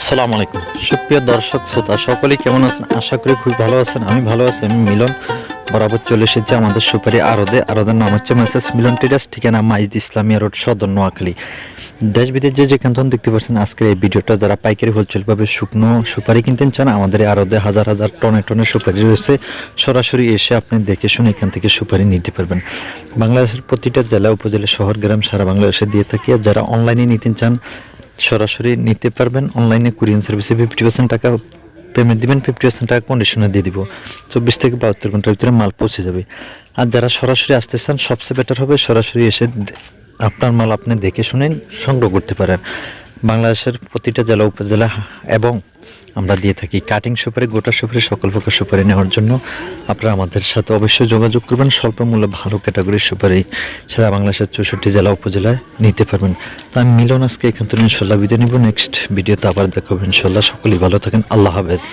আসসালামু আলাইকুম। সুপ্রিয় দর্শক, শ্রোতা, সকলেই কেমন আছেন? আশা করি খুব ভালো আছেন, আমি ভালো আছি। আমি মিলন, বরাবর চলে এসেছি আমাদের সুপারি আরদে। আরদের নাম হচ্ছে মেসেজ মিলন টেরাস, ঠিকানা মাইজ ইসলামিয়া রোড, সদর নোয়াখালী। দেশ বিদেশ যে যেখান থেকে দেখতে পাচ্ছেন, আজকের এই ভিডিওটা যারা পাইকারি হোলসেলভাবে শুকনো সুপারি কিনতে চান, আমাদের আরদে হাজার হাজার টনে টনে সুপারি রয়েছে। সরাসরি এসে আপনি দেখে শুনে এখান থেকে সুপারি নিতে পারবেন। বাংলাদেশের প্রতিটা জেলা, উপজেলা, শহর, গ্রাম, সারা বাংলাদেশে দিয়ে থাকি। যারা অনলাইনে নিতে চান সরাসরি নিতে পারবেন। অনলাইনে কুরিয়ান সার্ভিসে ফিফটি পার্সেন্ট টাকা পেমেন্ট দেবেন ফিফটি পার্সেন্ট টাকা কন্ডিশনে দিয়ে দিব। চব্বিশ থেকে বাহাত্তর ঘণ্টার ভিতরে মাল পৌঁছে যাবে। আর যারা সরাসরি আসতে চান, সবচেয়ে বেটার হবে সরাসরি এসে আপনার মাল আপনি দেখে শুনে সংগ্রহ করতে পারেন। বাংলাদেশের প্রতিটা জেলা, উপজেলা এবং আমরা দিয়ে থাকি কাটিং সুপারি গোটা সুপারি সকল প্রকার সুপারি নেওয়ার জন্য। আপনারা আমাদের সাথে অবশ্যই যোগাযোগ করবেন। স্বল্প মূল্যে ভালো ক্যাটাগরির সুপারি সারা বাংলাদেশের চৌষট্টি জেলা, উপজেলায় নিতে পারবেন। তো আমি মিলন আজকে এখান থেকে ইনশাল্লাহ বিদায় নিব। নেক্সট ভিডিওতে আবার দেখাবো ইনশাল্লাহ সকলেই ভালো থাকেন। আল্লাহ হাফেজ।